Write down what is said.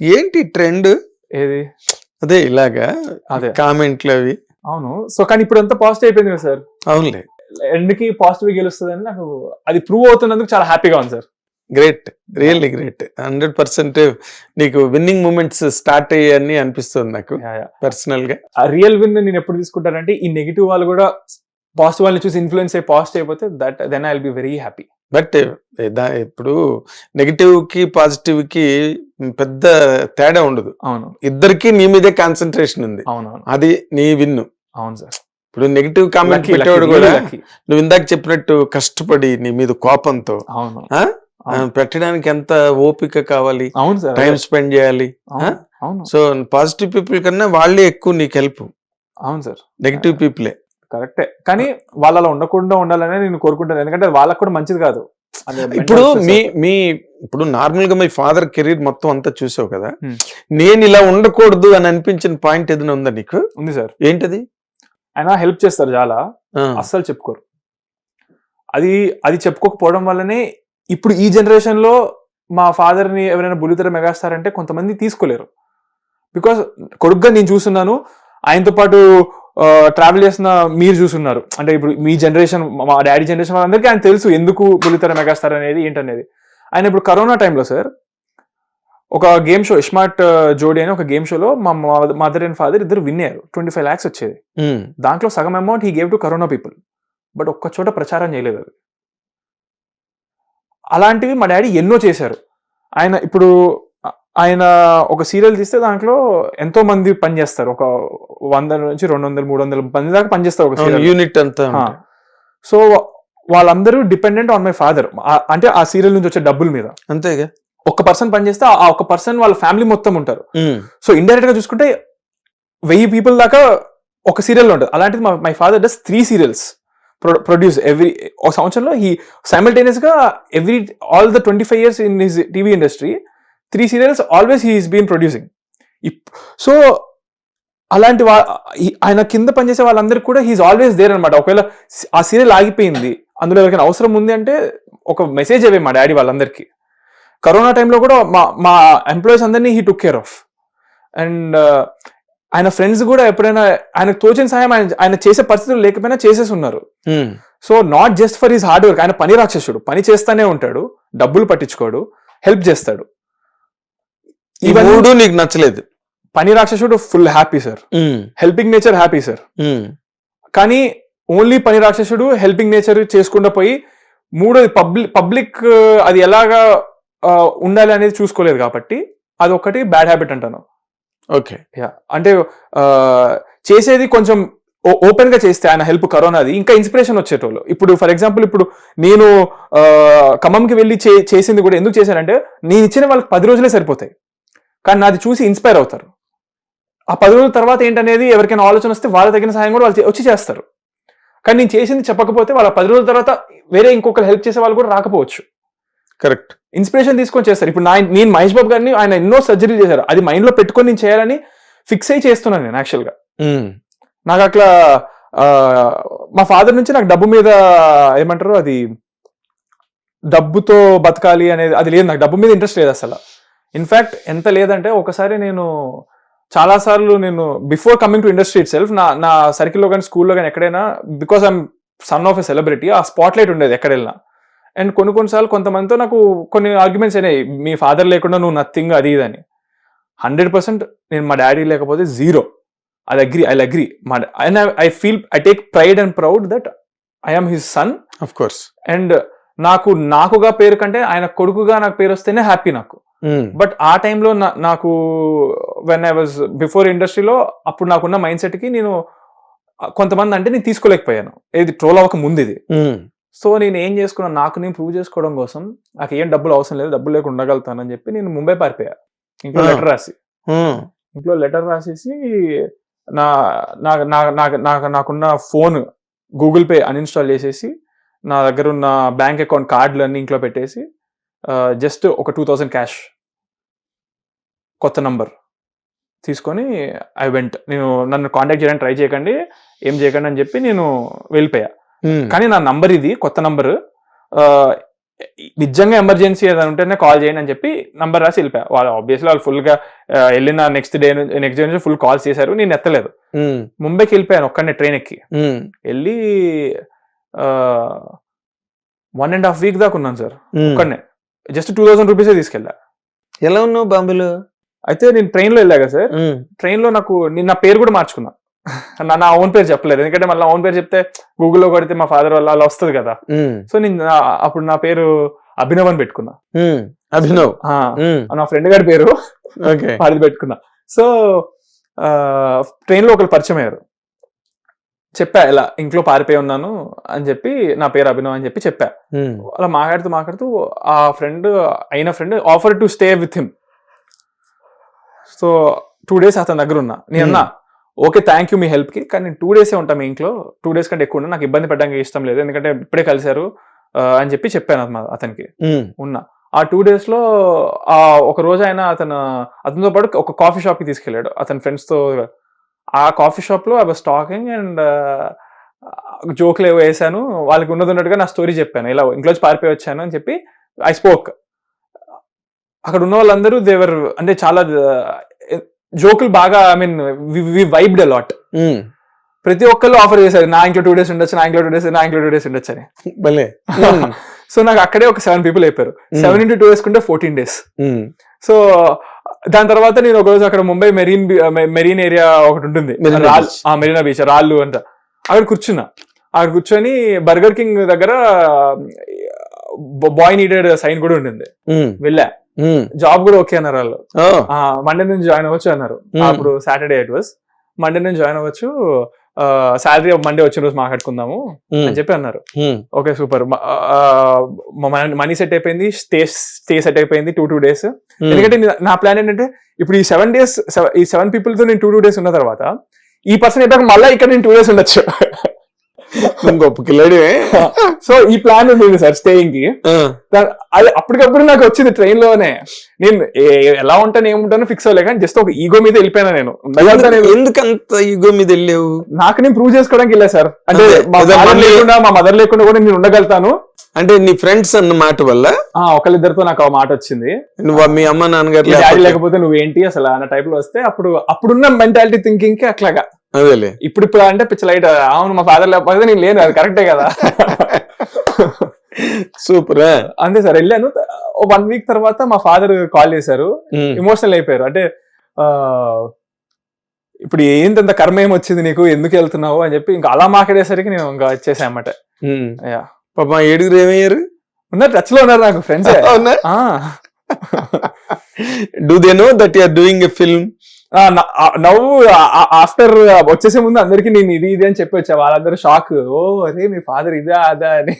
ఏంటి ట్రెండ్? ఏది? అదే ఇలాగా అదే. కామెంట్లు అవి. అవును. సో కానీ ఇప్పుడు అంతా పాజిటివ్ అయిపోయింది కదా సార్? అవునులే. ఎండ్కి పాజిటివ్ గెలుస్తుందని నాకు అది ప్రూవ్ అవుతున్నందుకు చాలా హ్యాపీగా ఉంది sir. Great really great hundred percent నీకు విన్నింగ్ మూమెంట్స్ స్టార్ట్ అయ్యాయని అనిపిస్తుంది నాకు పర్సనల్గా. ఆ రియల్ విన్ నేను ఎప్పుడు తీసుకుంటానంటే ఈ నెగిటివ్ వాళ్ళు కూడా పాజిటివ్ వాళ్ళని చూసి ఇన్ఫ్లుయెన్స్ అయ్యి పాజిటివ్ అయిపోతే that then I will be very happy but ఇప్పుడు నెగిటివ్కి పాజిటివ్కి పెద్ద తేడా ఉండదు. అవును. ఇద్దరికి నీ మీదే కాన్సన్ట్రేషన్ ఉంది. అవును అది నీ విన్ను. అవును సార్. ఇప్పుడు నెగిటివ్ కామెంట్ పెట్టేవాడు కూడా నువ్వు ఇందాక చెప్పినట్టు కష్టపడి నీ మీద కోపంతో అవును. పెట్టడానికి ఎంత ఓపిక కావాలి? అవును సార్ టైం స్పెండ్ చేయాలి అవును అవును. సో పాజిటివ్ పీపుల్ కన్నా వాళ్ళే ఎక్కువ నీకు హెల్ప్. అవును సార్. నెగిటివ్ పీపులే. కరెక్టే. కానీ వాళ్ళు అలా ఉండకుండా ఉండాలనే నేను కోరుకుంటాను. ఎందుకంటే వాళ్ళకి కూడా మంచిది కాదు. ఇప్పుడు మీ. మీ ఇప్పుడు నార్మల్గా మీ ఫాదర్ కెరీర్ మొత్తం అంతా చూసావు కదా. నేను ఇలా ఉండకూడదు అని అనిపించిన పాయింట్ ఏదైనా ఉందా నీకు? ఉంది సార్. ఏంటది? ఆయన హెల్ప్ చేస్తారు చాలా. అస్సలు చెప్పుకోరు. అది అది చెప్పుకోకపోవడం వల్లనే ఇప్పుడు ఈ జనరేషన్లో మా ఫాదర్ని ఎవరైనా బుల్లితెర మెగాస్తారంటే కొంతమంది తీసుకోలేరు. బికాస్ కొడుగ్గా నేను చూస్తున్నాను. ఆయనతో పాటు ట్రావెల్ చేసిన మీరు చూస్తున్నారు. అంటే ఇప్పుడు మీ జనరేషన్ మా డాడీ జనరేషన్ వాళ్ళందరికీ ఆయన తెలుసు ఎందుకు బుల్లితెర మెగాస్టార్ అనేది ఏంటనేది. ఆయన ఇప్పుడు కరోనా టైంలో సార్ ఒక గేమ్ షో స్మార్ట్ జోడీ అని ఒక గేమ్ షోలో మా మదర్ అండ్ ఫాదర్ ఇద్దరు విన్ అయ్యారు. ట్వంటీ ఫైవ్ ల్యాక్స్ వచ్చేది. ఉమ్, దాంట్లో సగం amount he gave to corona people but ఒక్క చోట ప్రచారం చేయలేదు అది. అలాంటివి మా డాడీ ఎన్నో చేశారు. ఆయన ఇప్పుడు ఆయన ఒక సీరియల్ తీస్తే దాంట్లో ఎంతో మంది పనిచేస్తారు. ఒక వంద నుంచి రెండు వందలు మూడు వందల మంది దాకా పనిచేస్తారు ఒక సీరియల్ యూనిట్ అంతా. సో వాళ్ళందరూ డిపెండెంట్ ఆన్ మై ఫాదర్ అంటే ఆ సీరియల్ నుంచి వచ్చే డబ్బుల మీద. అంతేగా? ఒక పర్సన్ పనిచేస్తే ఆ- ఒక పర్సన్ వాళ్ళ ఫ్యామిలీ మొత్తం ఉంటారు. సో ఇండైరెక్ట్గా చూసుకుంటే వెయ్యి పీపుల్ దాకా ఒక సీరియల్ ఉంటుంది. అలాంటిది my father does three serials produce every ఒక సంవత్సరంలో ఈ సైమల్టేనియస్గా every all the twenty five years in his TV industry three serials always he's been producing so అలాంటి వా ఆయన కింద పనిచేసే వాళ్ళందరికీ కూడా హీఈస్ ఆల్వేస్ దేర్ అనమాట ఒకవేళ ఆ సీరియల్ ఆగిపోయింది అందులో ఎవరికైనా అవసరం ఉంది అంటే ఒక మెసేజ్ అవే మా డాడీ వాళ్ళందరికీ. కరోనా టైంలో కూడా మా మా ఎంప్లాయీస్ అందరినీ he took care of and ఆయన ఫ్రెండ్స్ కూడా ఎప్పుడైనా ఆయనకు తోచిన సాయం ఆయన ఆయన చేసే పరిస్థితులు లేకపోయినా చేసేసి ఉన్నారు. So not just for his hard work ఆయన పని రాక్షసుడు. పని చేస్తానే ఉంటాడు. డబ్బులు పట్టించుకోడు. హెల్ప్ చేస్తాడు. ఇవన్నీ- నీకు నచ్చలేదు. పని రాక్షసుడు full happy sir helping nature happy sir కానీ ఓన్లీ పని రాక్షసుడు హెల్పింగ్ నేచర్ చేసుకుండా పోయి మూడోది పబ్లిక్ పబ్లిక్ అది ఎలాగా ఆ, ఉండాలి అనేది చూసుకోలేదు కాబట్టి అది ఒకటి బ్యాడ్ హ్యాబిట్ అంటాను. ఓకే. యా అంటే ఆ, చేసేది కొంచెం ఓపెన్గా చేస్తే ఆయన హెల్ప్ కరోనాది ఇంకా ఇన్స్పిరేషన్ వచ్చేటోళ్ళు. ఇప్పుడు ఫర్ ఎగ్జాంపుల్ ఇప్పుడు నేను ఖమ్మంకి వెళ్ళి చేసింది కూడా ఎందుకు చేశానంటే నేను ఇచ్చిన వాళ్ళకి పది రోజులే సరిపోతాయి. కానీ నాది చూసి ఇన్స్పైర్ అవుతారు. ఆ పది రోజుల తర్వాత ఏంటనేది ఎవరికైనా ఆలోచన వస్తే వాళ్ళ తగిన సహాయం కూడా వాళ్ళు వచ్చి చేస్తారు. కానీ నేను చేసింది చెప్పకపోతే వాళ్ళ పది రోజుల తర్వాత వేరే ఇంకొకరు హెల్ప్ చేసే వాళ్ళు కూడా రాకపోవచ్చు. కరెక్ట్. ఇన్స్పిరేషన్ తీసుకొని చేస్తారు. ఇప్పుడు నా నేను మహేష్ బాబు గారిని ఆయన ఎన్నో సర్జరీలు చేశారు. అది మైండ్లో పెట్టుకొని నేను చేయాలని ఫిక్స్ అయి చేస్తున్నాను నేను యాక్చువల్గా నాకు అట్లా మా ఫాదర్ నుంచి నాకు డబ్బు మీద ఏమంటారు అది డబ్బుతో బతకాలి అనేది అది లేదు. నాకు డబ్బు మీద ఇంట్రెస్ట్ లేదు అసలు. ఇన్ఫాక్ట్ ఎంత లేదంటే ఒకసారి నేను చాలా సార్లు నేను before coming to industry itself నా నా సర్కిల్లో కానీ స్కూల్లో కానీ ఎక్కడైనా because I'm son of a celebrity ఆ స్పాట్ లైట్ ఉండేది ఎక్కడ వెళ్ళినా అండ్ కొన్ని కొన్నిసార్లు కొంతమందితో నాకు కొన్ని ఆర్గ్యుమెంట్స్ అయినాయి. మీ ఫాదర్ లేకుండా నువ్వు నథింగ్ అది ఇది అని. హండ్రెడ్ పర్సెంట్ నేను మా డాడీ లేకపోతే zero I agree I agree మా and I feel I take pride and proud that I'm his son of course and నాకు నాకుగా పేరు కంటే ఆయన కొడుకుగా నాకు పేరు వస్తేనే హ్యాపీ నాకు. బట్ ఆ టైంలో నాకు వెన్ ఐ వాజ్ బిఫోర్ ఇండస్ట్రీలో అప్పుడు నాకున్న మైండ్ సెట్కి నేను కొంతమంది అంటే నేను తీసుకోలేకపోయాను. ఇది ట్రోల్ అవ్వక ముందు ఇది. సో నేను ఏం చేసుకున్నాను నాకు నేను ప్రూవ్ చేసుకోవడం కోసం నాకు ఏం డబ్బులు అవసరం లేదు డబ్బులు లేకుండా ఉండగలుగుతానని చెప్పి నేను ముంబై పారిపోయా. ఇంట్లో. లెటర్ రాసి. ఇంట్లో లెటర్ రాసేసి నా నా- నా- నాకు నాకు నాకున్న ఫోన్ గూగుల్ పే అన్ఇన్స్టాల్ చేసేసి నా దగ్గర ఉన్న బ్యాంక్ అకౌంట్ కార్డులు అన్ని ఇంట్లో పెట్టేసి జస్ట్ ఒక టూ థౌజండ్ క్యాష్ కొత్త నంబర్ తీసుకొని ఐ వెంట్ నేను నన్ను కాంటాక్ట్ చేయడానికి ట్రై చేయకండి ఏం చేయకండి అని చెప్పి నేను వెళ్ళిపోయా. కానీ నా నంబర్ ఇది కొత్త నంబర్ నిజంగా ఎమర్జెన్సీ ఏదైనా ఉంటేనే కాల్ చేయండి అని చెప్పి నంబర్ రాసి వెళ్ళిపోయా. వాళ్ళు ఆబ్వియస్లీ వాళ్ళు ఫుల్గా వెళ్ళిన నెక్స్ట్ డే నెక్స్ట్ డే నుంచి ఫుల్ కాల్స్ చేశారు నేను ఎత్తలేదు. ఉమ్, ముంబైకి వెళ్ళిపోయాను ఒక్కడనే ట్రైన్ ఎక్కి. ఉమ్, వెళ్ళి వన్ అండ్ హాఫ్ వీక్ దాకా ఉన్నాను sir. Um. Just two thousand రూపీసే తీసుకెళ్ళా. ఎలా ఉన్నావు బాంబేలో? అయితే నేను ట్రైన్లో వెళ్ళా కదా సార్. ట్రైన్లో నాకు నేను నా పేరు కూడా మార్చుకున్నా. నా నా ఓన్ పేరు చెప్పలేదు. ఎందుకంటే మళ్ళీ ఓన్ పేరు చెప్తే గూగుల్లో కొడితే మా ఫాదర్ వల్ల అలా వస్తుంది కదా. సో నేను అప్పుడు నా పేరు అభినవ్ అని పెట్టుకున్నా అభినవ్. నా ఫ్రెండ్ గారి పేరు అది పెట్టుకున్నా. సో ట్రైన్లో ఒకరు పరిచయం అయ్యారు. చెప్పా ఇలా ఇంట్లో పారిపోయి ఉన్నాను అని చెప్పి నా పేరు అభినవ్ అని చెప్పి చెప్పా. అలా మాట్లాడుతూ మాట్లాడుతూ ఆ ఫ్రెండ్ అయిన friend offer to stay with him so two days అతని దగ్గర ఉన్నా. నేను అన్నా ఓకే థ్యాంక్ యూ మీ help కి కానీ నేను టూ డేసే ఉంటా మీ ఇంట్లో. టూ డేస్ కంటే ఎక్కువ ఉన్నా నాకు ఇబ్బంది పెట్టడానికి ఇష్టం లేదు. ఎందుకంటే ఇప్పుడే కలిశారు అని చెప్పి చెప్పాను అతను- అతనికి. ఉన్నా. ఆ టూ డేస్లో ఆ ఒక రోజు ఆయన అతను అతనితో పాటు ఒక కాఫీ షాప్కి తీసుకెళ్ళాడు. అతని ఫ్రెండ్స్తో ఆ కాఫీ షాప్లో ఐ వాస్ టాకింగ్ అండ్ జోక్లు ఏవో వేసాను. వాళ్ళకి ఉన్నది ఉన్నట్టుగా నా స్టోరీ చెప్పాను. ఇలా ఇంట్లోంచి పారిపోయి వచ్చాను అని చెప్పి ఐ స్పోక్. అక్కడ ఉన్న వాళ్ళందరూ దేవర్ అంటే చాలా జోకులు బాగా I mean we vibed a lot ప్రతి ఒక్కళ్ళు ఆఫర్ చేశారు నా ఇంట్లో టూ డేస్ ఉండొచ్చు నా ఇంట్లో టూ డేస్ నా ఇంట్లో టూ డేస్ ఉండొచ్చు అని. భలే. సో నాకు అక్కడే ఒక సెవెన్ పీపుల్ అయిపోయారు. సెవెన్ ఇంటూ టూ వేసుకుంటే ఫోర్టీన్ డేస్. సో దాని తర్వాత నేను ఒక రోజు అక్కడ ముంబై మెరీన్ మెరీన్ ఏరియా ఒకటి ఉంటుంది. మెరీనా బీచ్. రాళ్ళు అంట అక్కడ కూర్చున్నా. అక్కడ కూర్చొని బర్గర్ కింగ్ దగ్గర బాయ్ నీడెడ్ సైన్ కూడా ఉండింది వెళ్ళా. జాబ్ కూడా ఓకే అన్నారు వాళ్ళు. మండే నుంచి జాయిన్ అవ్వచ్చు అన్నారు. అప్పుడు సాటర్డే ఇట్ వాస్ మండే నుంచి జాయిన్ అవ్వచ్చు. శాలరీ మండే వచ్చిన రోజు మాట్లాడుకుందాము ఉమ్, అని చెప్పి అన్నారు. ఓకే సూపర్ మనీ సెట్ అయిపోయింది స్టే స్టే సెట్ అయిపోయింది టూ టూ డేస్ ఎందుకంటే నే- నా ప్లాన్ ఏంటంటే ఇప్పుడు ఈ సెవెన్ డేస్ ఈ సెవెన్ పీపుల్తో నేను టూ టూ డేస్ ఉన్న తర్వాత ఈ పర్సన్ అయిపోయాక మళ్ళీ ఇక్కడ నేను టూ డేస్ ఉండొచ్చు. నువ్వు గొప్ప కిలాడి సో ఈ ప్లాన్ ఉండేది సార్ స్టేయింగ్కి. అది అప్పటికప్పుడు నాకు వచ్చింది ట్రైన్లోనే నేను ఎలా ఉంటాను ఏముంటానో ఫిక్స్ అవ్వలే కానీ జస్ట్ ఒక ఈగో మీద వెళ్ళిపోయినా నేను. ఎందుకంత ఈగో మీద వెళ్ళావు? నాకు నేను ప్రూవ్ చేసుకోవడానికి వెళ్ళా సార్. అంటే మా మళ్ళీ- లేకుండా మా మదర్ లేకుండా కూడా నేను ఉండగలుగుతాను. అంటే నీ ఫ్రెండ్స్ అన్న మాట వల్ల? ఆ ఒకళ్ళిద్దరితో నాకు ఆ మాట వచ్చింది. నువ్వు మీ అమ్మ నాన్నగారు లేకపోతే- లేకపోతే నువ్వేంటి అసలు అన్న టైప్లో వస్తే అప్పుడు అప్పుడున్న మెంటాలిటీ థింకింగ్కి అట్లాగా. అదేలే. ఇప్పుడు ఇప్పుడు అంటే పిచ్చ లైట్ అవును మా ఫాదర్ లేకపోతే నేను లేను అది కరెక్టే కదా. సూపర్ అంతే సార్ వెళ్ళాను. వన్ వీక్ తర్వాత మా ఫాదర్ కాల్ చేశారు. ఎమోషనల్ అయిపోయారు. అంటే ఇప్పుడు ఏంతంత కర్మ ఏం వచ్చింది నీకు? ఎందుకు వెళ్తున్నావు? అని చెప్పి ఇంకా అలా మాట్లాడేసరికి నేను ఇంకా వచ్చేసా అన్నమాట. పాప ఏడుగురు ఏమయ్యారు? ఉన్నారు టచ్లో ఉన్నారు నాకు friends do they know that you're doing a film నవ్వు ఆఫ్టర్ వచ్చేసే ముందు అందరికి నేను ఇది ఇది అని చెప్పి వచ్చా. వాళ్ళందరూ షాక్. ఓ అరే మీ ఫాదర్ ఇదా అదా అని.